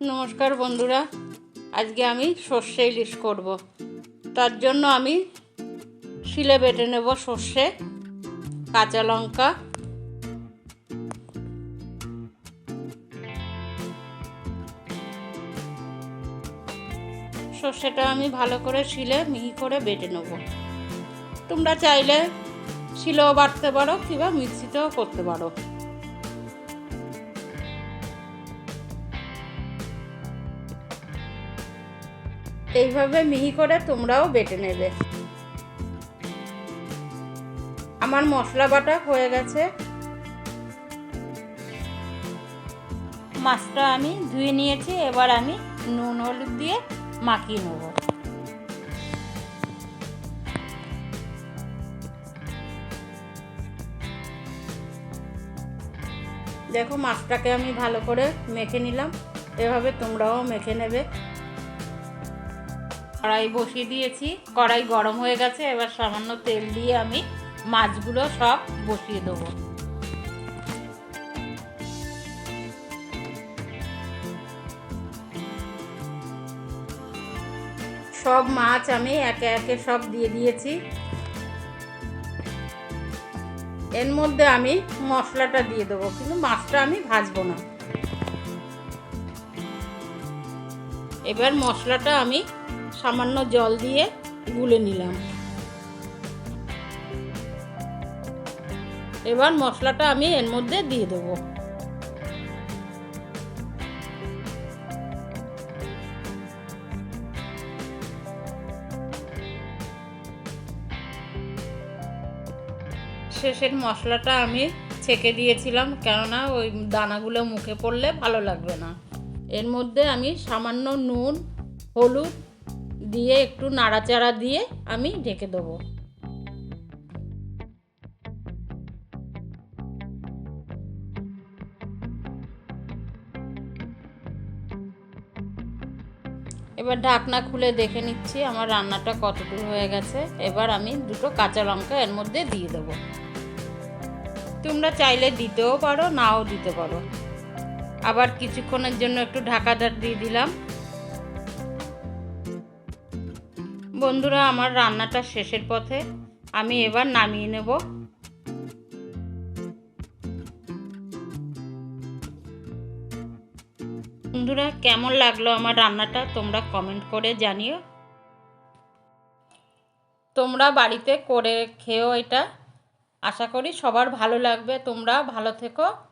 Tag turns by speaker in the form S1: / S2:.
S1: নমস্কার বন্ধুরা, আজকে আমি সর্ষে ইলিশ করব। তার জন্য আমি শিলে বেটে নেব সর্ষে, কাঁচা লঙ্কা। সর্ষেটা আমি ভালো করে শিলে মিহি করে বেটে নেব। তোমরা চাইলে শিলেও বাটতে পারো কিংবা মিক্সিতেও করতে পারো। এইভাবে মিহি করে তোমরাও বেটে নেবে। আমার মশলা বাটা হয়ে গেছে। মাছটা আমি ধুয়ে নিয়েছি, এবার আমি নুন, হলুদ দিয়ে মাখিয়ে নেব। দেখো, মাছটাকে আমি ভালো করে মেখে নিলাম। এভাবে তোমরাও মেখে নেবে। কড়াই বসিয়ে দিয়েছি। কড়াই গরম হয়ে গেছে, এবার সামান্য তেল দিয়ে আমি মাছগুলো সব বসিয়ে দেবো। সব মাছ আমি একে একে সব দিয়ে দিয়েছি। এর মধ্যে আমি মশলাটা দিয়ে দেবো, কিন্তু মাছটা আমি ভাজবো না। এবার মশলাটা আমি সামান্য জল দিয়ে গুলে নিলাম। এবার মশলাটা আমি এর মধ্যে দিয়ে দেবো। শেষের মশলাটা আমি ছেঁকে দিয়েছিলাম, কেননা ওই দানাগুলো মুখে পড়লে ভালো লাগবে না। এর মধ্যে আমি সামান্য নুন, হলুদ দিয়ে একটু নাড়াচাড়া দিয়ে আমি ঢেকে দেবো। এবার ঢাকনা খুলে দেখে নিচ্ছি আমার রান্নাটা কতদূর হয়ে গেছে। এবার আমি দুটো কাঁচা লঙ্কা এর মধ্যে দিয়ে দেবো। তোমরা চাইলে দিতেও পারো, নাও দিতে পারো। আবার কিছুক্ষণের জন্য একটু ঢাকাদার দিয়ে দিলাম। বন্ধুরা, আমার রান্নাটা শেষের পথে। আমি এবার নামিয়ে নেব। বন্ধুরা, কেমন লাগল আমার রান্নাটা? তোমরা কমেন্ট করে জানিও। তোমরা বাড়িতে করে খেয়েও এটা। আশা করি সবার ভালো লাগবে। তোমরা ভালো থেকো।